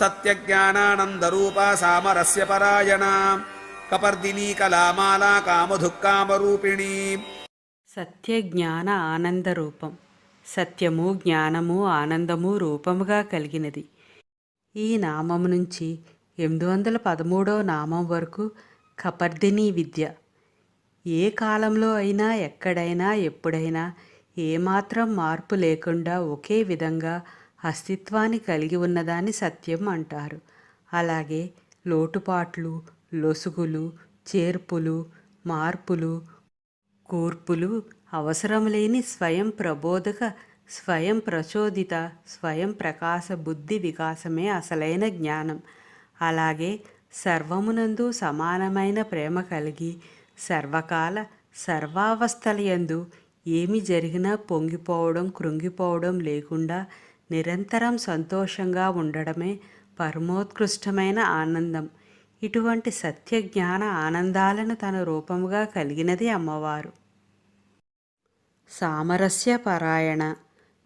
సత్యజ్ఞానానందరూపా సామరస్య పరాయణ. కపర్దినీ కళామాలా కామధుక్కామరూపిణీ. సత్య జ్ఞాన ఆనంద రూపం సత్యము జ్ఞానము ఆనందము రూపముగా కలిగినది. ఈ నామం నుంచి ఎనిమిది వందల పదమూడవ నామం వరకు కపర్దిని విద్య. ఏ కాలంలో అయినా ఎక్కడైనా ఎప్పుడైనా ఏమాత్రం మార్పు లేకుండా ఒకే విధంగా అస్తిత్వాన్ని కలిగి ఉన్నదాన్ని సత్యం అంటారు. అలాగే లోటుపాట్లు లొసుగులు చేర్పులు మార్పులు కూర్పులు అవసరం లేని స్వయం ప్రబోధక స్వయం ప్రచోదిత స్వయం ప్రకాశ బుద్ధి వికాసమే అసలైన జ్ఞానం. అలాగే సర్వమునందు సమానమైన ప్రేమ కలిగి సర్వకాల సర్వావస్థలయందు ఏమి జరిగినా పొంగిపోవడం కృంగిపోవడం లేకుండా నిరంతరం సంతోషంగా ఉండడమే పరమోత్కృష్టమైన ఆనందం. ఇటువంటి సత్య జ్ఞాన ఆనందాలను తన రూపముగా కలిగినది అమ్మవారు. సామరస్య పరాయణ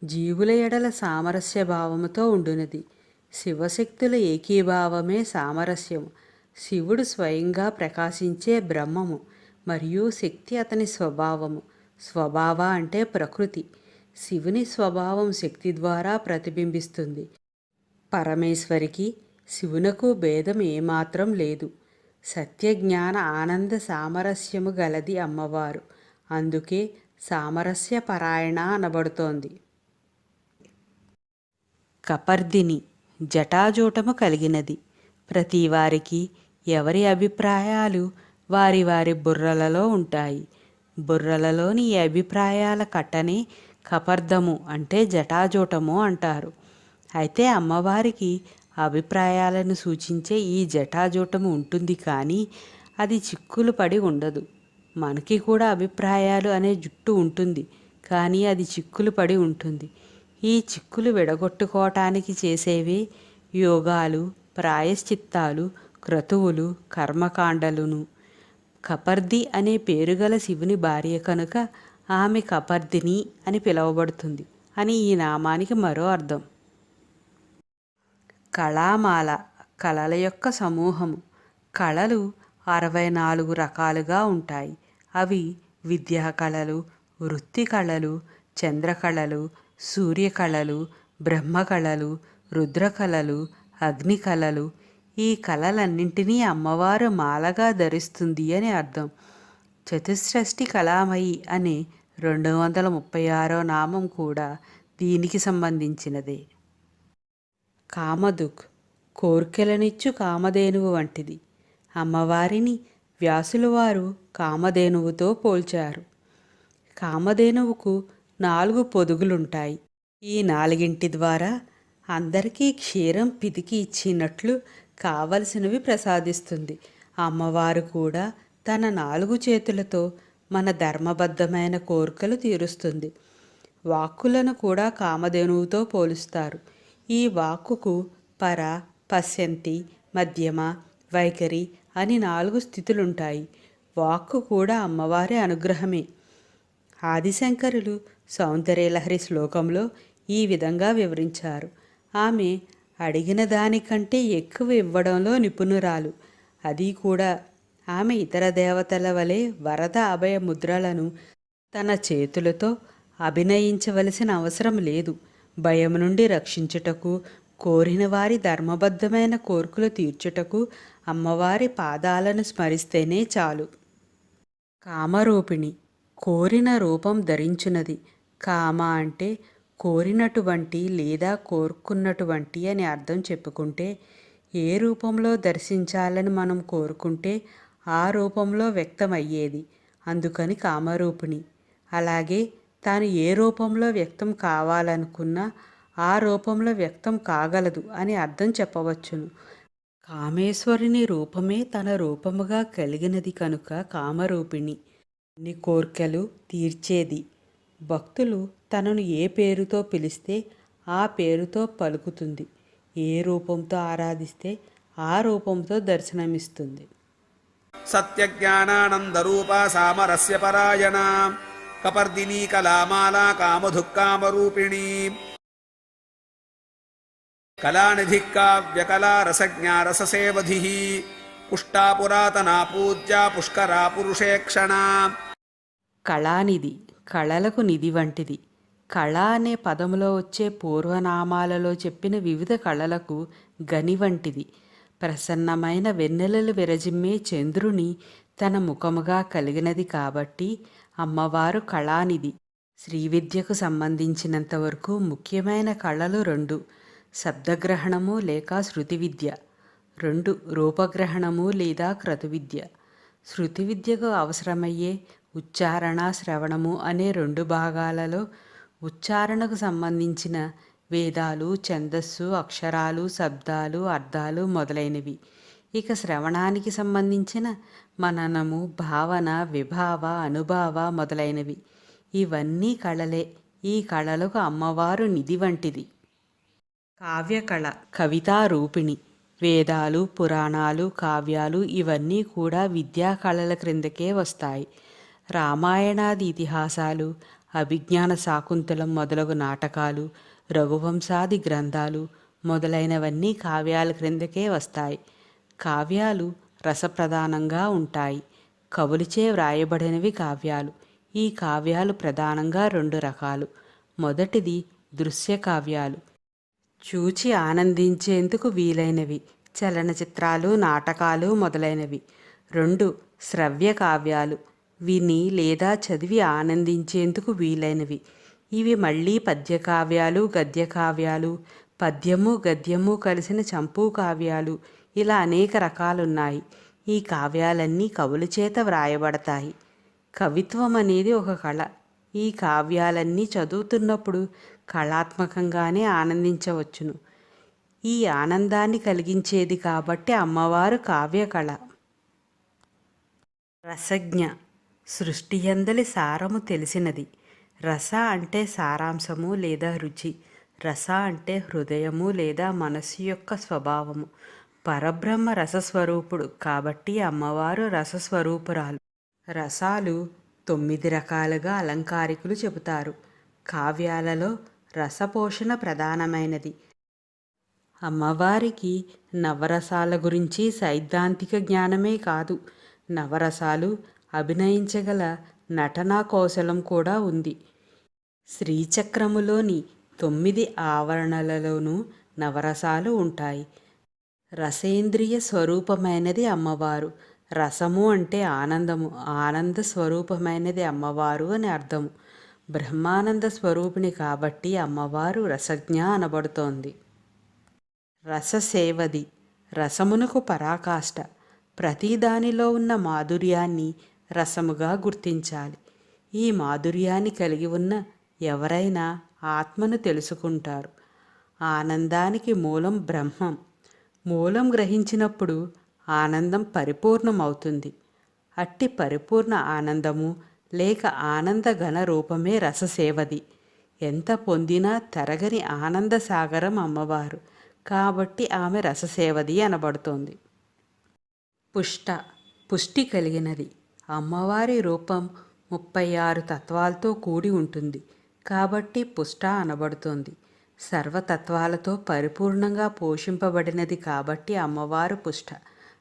జీవుల ఎడల సామరస్య భావముతో ఉండునది. శివశక్తుల ఏకీభావమే సామరస్యము. శివుడు స్వయంగా ప్రకాశించే బ్రహ్మము మరియు శక్తి అతని స్వభావము. స్వభావ అంటే ప్రకృతి. శివుని స్వభావం శక్తి ద్వారా ప్రతిబింబిస్తుంది. పరమేశ్వరికి శివునకు భేదం ఏమాత్రం లేదు. సత్యజ్ఞాన ఆనంద సామరస్యము గలది అమ్మవారు. అందుకే సామరస్య పరాయణ అనబడుతోంది. కపర్దిని జటాజూటము కలిగినది. ప్రతి వారికి ఎవరి అభిప్రాయాలు వారి వారి బుర్రలలో ఉంటాయి. బుర్రలలోని ఈ అభిప్రాయాల కట్టనే కపర్ధము అంటే జటాజూటము అంటారు. అయితే అమ్మవారికి అభిప్రాయాలను సూచించే ఈ జటాజూటము ఉంటుంది కానీ అది చిక్కులు పడి ఉండదు. మనకి కూడా అభిప్రాయాలు అనే జుట్టు ఉంటుంది కానీ అది చిక్కులు పడి ఉంటుంది. ఈ చిక్కులు విడగొట్టుకోవటానికి చేసేవి యోగాలు ప్రాయశ్చిత్తాలు క్రతువులు కర్మకాండలును. కపర్ది అనే పేరుగల శివుని భార్య కనుక ఆమె కపర్దిని అని పిలువబడుతుంది అని ఈ నామానికి మరో అర్థం. కళామాల కళల యొక్క సమూహము. కళలు అరవై నాలుగు రకాలుగా ఉంటాయి. అవి విద్యా కళలు వృత్తి కళలు చంద్రకళలు సూర్యకళలు బ్రహ్మకళలు రుద్రకళలు అగ్ని కళలు. ఈ కళలన్నింటినీ అమ్మవారు మాలగా ధరిస్తుంది అని అర్థం. చతుష్షష్ఠి కళామయి అనే రెండు వందల ముప్పై ఆరో నామం కూడా దీనికి సంబంధించినదే. కామదుక్ కోర్కెలనిచ్చు కామధేనువు వంటిది. అమ్మవారిని వ్యాసుల వారు కామధేనువుతో పోల్చారు. కామధేనువుకు నాలుగు పొదుగులుంటాయి. ఈ నాలుగింటి ద్వారా అందరికీ క్షీరం పితికి ఇచ్చినట్లు కావలసినవి ప్రసాదిస్తుంది. అమ్మవారు కూడా తన నాలుగు చేతులతో మన ధర్మబద్ధమైన కోరికలు తీరుస్తుంది. వాక్కులను కూడా కామధేనువుతో పోలుస్తారు. ఈ వాక్కుకు పర పశ్యంతి మధ్యమ వైఖరి అని నాలుగు స్థితులుంటాయి. వాక్కు కూడా అమ్మవారి అనుగ్రహమే. ఆదిశంకరులు సౌందర్యలహరి శ్లోకంలో ఈ విధంగా వివరించారు. ఆమె అడిగిన దానికంటే ఎక్కువ ఇవ్వడంలో నిపుణురాలు. అది కూడా ఆమె ఇతర దేవతల వలె వరద అభయ ముద్రలను తన చేతులతో అభినయించవలసిన అవసరం లేదు. భయం నుండి రక్షించుటకు కోరిన వారి ధర్మబద్ధమైన కోర్కులు తీర్చుటకు అమ్మవారి పాదాలను స్మరిస్తేనే చాలు. కామరూపిణి కోరిన రూపం ధరించున్నది కామ అంటే కోరినటువంటి లేదా కోరుకున్నటువంటి అని అర్థం చెప్పుకుంటే ఏ రూపంలో దర్శించాలని మనం కోరుకుంటే ఆ రూపంలో వ్యక్తమయ్యేది. అందుకని కామరూపిణి. అలాగే తాను ఏ రూపంలో వ్యక్తం కావాలనుకున్నా ఆ రూపంలో వ్యక్తం కాగలదు అని అర్థం చెప్పవచ్చును. కామేశ్వరుని రూపమే తన రూపముగా కలిగినది కనుక కామరూపిణి. అన్ని కోర్కెలు తీర్చేది. భక్తులు తనను ఏ పేరుతో పిలిస్తే ఆ పేరుతో పలుకుతుంది. ఏ రూపంతో ఆరాధిస్తే ఆ రూపంతో దర్శనమిస్తుంది. సత్యజ్ఞానానందరూపా సామరస్య పరాయణ. కపర్దినీ కళామాలా కామధుక్కామరూపిణీ. కళానిధిः కావ్యకళా రసజ్ఞా పుష్టా పురాతనా పూజ్యా పుష్కరా పురుషేక్షణా. కళానిధి కళలకు నిధి వంటిది. కళ అనే పదములో వచ్చే పూర్వనామాలలో చెప్పిన వివిధ కళలకు గని వంటిది. ప్రసన్నమైన వెన్నెలలు విరజిమ్మే చంద్రుని తన ముఖముగా కలిగినది కాబట్టి అమ్మవారు కళానిధి. శ్రీ విద్యకు సంబంధించినంతవరకు ముఖ్యమైన కళలు రెండు. శబ్దగ్రహణము లేక శృతి విద్య. రెండు రూపగ్రహణము లేదా క్రతు విద్య. శృతి విద్యకు అవసరమయ్యే ఉచ్చారణ శ్రవణము అనే రెండు భాగాలలో ఉచ్చారణకు సంబంధించిన వేదాలు ఛందస్సు అక్షరాలు శబ్దాలు అర్థాలు మొదలైనవి. ఇక శ్రవణానికి సంబంధించిన మననము భావన విభావ అనుభావ మొదలైనవి. ఇవన్నీ కళలే. ఈ కళలకు అమ్మవారు నిధి వంటిది. కావ్యకళ కవితా రూపిణి. వేదాలు పురాణాలు కావ్యాలు ఇవన్నీ కూడా విద్యా కళల క్రిందకే వస్తాయి. రామాయణాది ఇతిహాసాలు అభిజ్ఞాన శాకుంతలం మొదలగు నాటకాలు రఘువంశాది గ్రంథాలు మొదలైనవన్నీ కావ్యాల క్రిందకే వస్తాయి. కావ్యాలు రసప్రధానంగా ఉంటాయి. కవులచే వ్రాయబడినవి కావ్యాలు. ఈ కావ్యాలు ప్రధానంగా రెండు రకాలు. మొదటిది దృశ్య కావ్యాలు. చూచి ఆనందించేందుకు వీలైనవి. చలనచిత్రాలు నాటకాలు మొదలైనవి. రెండు శ్రవ్య కావ్యాలు. విని లేదా చదివి ఆనందించేందుకు వీలైనవి. ఇవి మళ్ళీ పద్య కావ్యాలు గద్య కావ్యాలు పద్యము గద్యము కలిసిన చంపూ కావ్యాలు. ఇలా అనేక రకాలున్నాయి. ఈ కావ్యాలన్నీ కవుల చేత వ్రాయబడతాయి. కవిత్వం అనేది ఒక కళ. ఈ కావ్యాలన్నీ చదువుతున్నప్పుడు కళాత్మకంగానే ఆనందించవచ్చును. ఈ ఆనందాన్ని కలిగించేది కాబట్టి అమ్మవారు కావ్యకళ. రసజ్ఞ. సృష్టి ఎందలి సారము తెలిసినది. రస అంటే సారాంశము లేదా రుచి. రస అంటే హృదయము లేదా మనస్సు యొక్క స్వభావము. పరబ్రహ్మ రసస్వరూపుడు కాబట్టి అమ్మవారు రసస్వరూపురాలు. రసాలు తొమ్మిది రకాలుగా అలంకారికులు చెబుతారు. కావ్యాలలో రసపోషణ ప్రధానమైనది. అమ్మవారికి నవరసాల గురించి సైద్ధాంతిక జ్ఞానమే కాదు. నవరసాలు అభినయించగల నటనా కౌశలం కూడా ఉంది. శ్రీచక్రములోని తొమ్మిది ఆవరణలలోనూ నవరసాలు ఉంటాయి. రసేంద్రియ స్వరూపమైనది అమ్మవారు. రసము అంటే ఆనందము. ఆనంద స్వరూపమైనది అమ్మవారు అని అర్థము. బ్రహ్మానంద స్వరూపిణి కాబట్టి అమ్మవారు రసజ్ఞ అనబడుతోంది. రససేవది. రసమునకు పరాకాష్ట. ప్రతి దానిలో ఉన్న మాధుర్యాన్ని రసముగా గుర్తించాలి. ఈ మాధుర్యాన్ని కలిగి ఉన్న ఎవరైనా ఆత్మను తెలుసుకుంటారు. ఆనందానికి మూలం బ్రహ్మం. మూలం గ్రహించినప్పుడు ఆనందం పరిపూర్ణమవుతుంది. అట్టి పరిపూర్ణ ఆనందము లేక ఆనంద ఘన రూపమే రససేవది. ఎంత పొందినా తరగని ఆనంద సాగరం అమ్మవారు. కాబట్టి ఆమె రససేవది అనబడుతోంది. పుష్ట. పుష్టి కలిగినది. అమ్మవారి రూపం ముప్పై ఆరు తత్వాలతో కూడి ఉంటుంది. కాబట్టి పుష్ట అనబడుతోంది. సర్వతత్వాలతో పరిపూర్ణంగా పోషింపబడినది కాబట్టి అమ్మవారు పుష్ట.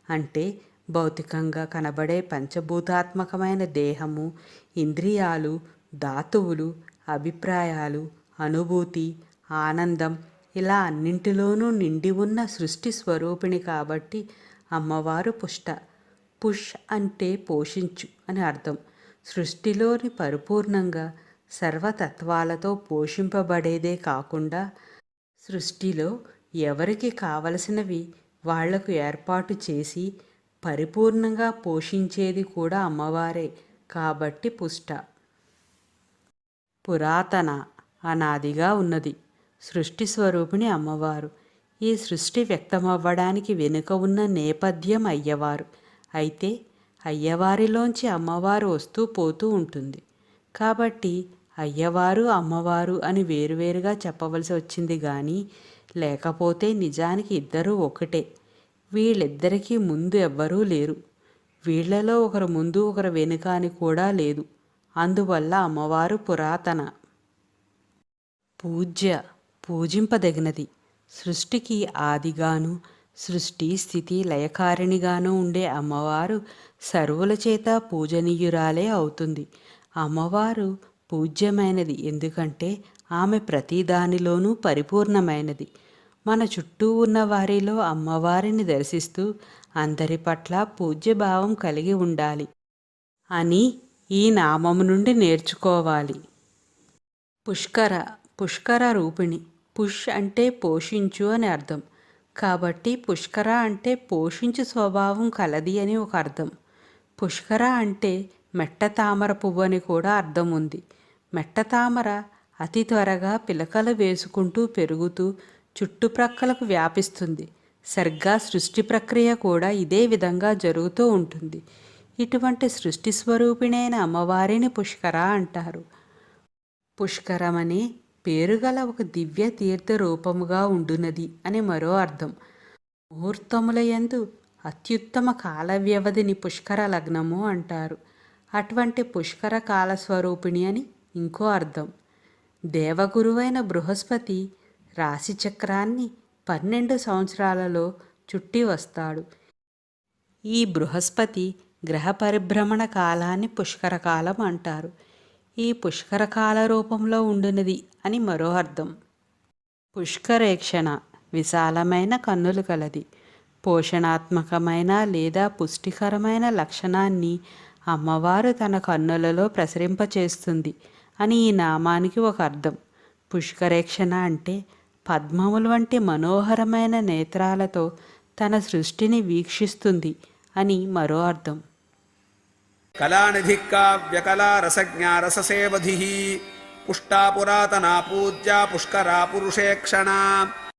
అంటే భౌతికంగా కనబడే పంచభూతాత్మకమైన దేహము ఇంద్రియాలు ధాతువులు అభిప్రాయాలు అనుభూతి ఆనందం ఇలా అన్నింటిలోనూ నిండి ఉన్న సృష్టి స్వరూపిణి కాబట్టి అమ్మవారు పుష్ట. పుష్ అంటే పోషించు అని అర్థం. సృష్టిలోని పరిపూర్ణంగా సర్వతత్వాలతో పోషింపబడేదే కాకుండా సృష్టిలో ఎవరికి కావలసినవి వాళ్ళకు ఏర్పాటు చేసి పరిపూర్ణంగా పోషించేది కూడా అమ్మవారే కాబట్టి పుష్ట. పురాతన అనాదిగా ఉన్నది. సృష్టి స్వరూపిణి అమ్మవారు. ఈ సృష్టి వ్యక్తమవ్వడానికి వెనుక ఉన్న నేపథ్యం అయ్యవారు. అయితే అయ్యవారిలోంచి అమ్మవారు వస్తూ పోతూ ఉంటుంది. కాబట్టి అయ్యవారు అమ్మవారు అని వేరువేరుగా చెప్పవలసి వచ్చింది కానీ లేకపోతే నిజానికి ఇద్దరూ ఒకటే. వీళ్ళిద్దరికీ ముందు ఎవ్వరూ లేరు. వీళ్ళలో ఒకరు ముందు ఒకరు వెనుక అని కూడా లేదు. అందువల్ల అమ్మవారు పురాతన. పూజ్య. పూజింపదగినది. సృష్టికి ఆదిగాను సృష్టి స్థితి లయకారిణిగాను ఉండే అమ్మవారు సర్వుల చేత పూజనీయురాలే అవుతుంది. అమ్మవారు పూజ్యమైనది. ఎందుకంటే ఆమె ప్రతిదానిలోనూ పరిపూర్ణమైనది. మన చుట్టూ ఉన్న వారిలో అమ్మవారిని దర్శిస్తూ అందరి పట్ల పూజ్యభావం కలిగి ఉండాలి అని ఈ నామము నుండి నేర్చుకోవాలి. పుష్కర పుష్కర రూపిణి. పుష్ అంటే పోషించు అని అర్థం. కాబట్టి పుష్కర అంటే పోషించు స్వభావం కలది అని ఒక అర్థం. పుష్కర అంటే మెట్ట తామర పువ్వు అని కూడా అర్థం ఉంది. మెట్ట తామర అతి త్వరగా పిలకలు వేసుకుంటూ పెరుగుతూ చుట్టుప్రక్కలకు వ్యాపిస్తుంది. సరిగ్గా సృష్టి ప్రక్రియ కూడా ఇదే విధంగా జరుగుతూ ఉంటుంది. ఇటువంటి సృష్టి స్వరూపిణైన అమ్మవారిని పుష్కర అంటారు. పుష్కరమని పేరుగల ఒక దివ్య తీర్థ రూపముగా ఉండునది అని మరో అర్థం. ముహూర్తములయందు అత్యుత్తమ కాల వ్యవధిని పుష్కర లగ్నము అంటారు. అటువంటి పుష్కర కాల స్వరూపిణి అని ఇంకో అర్థం. దేవగురువైన బృహస్పతి రాశిచక్రాన్ని పన్నెండు సంవత్సరాలలో చుట్టి వస్తాడు. ఈ బృహస్పతి గ్రహ పరిభ్రమణ కాలాన్ని పుష్కరకాలం అంటారు. ఈ పుష్కరకాల రూపంలో ఉండునది అని మరో అర్థం. పుష్కరేక్షణ విశాలమైన కన్నులు కలది. పోషణాత్మకమైన లేదా పుష్టికరమైన లక్షణాన్ని అమ్మవారు తన కన్నులలో ప్రసరింపచేస్తుంది. అని ఈ నామానికి ఒక అర్థం. పుష్కరేక్షణ అంటే పద్మములు వంటి మనోహరమైన నేత్రాలతో తన సృష్టిని వీక్షిస్తుంది అని మరో అర్థం. కళానిధిः కావ్యకళా రసజ్ఞా రససేవధి పుష్టా పురాతనా పూజ్యా పుష్కరా పురుషేక్షణా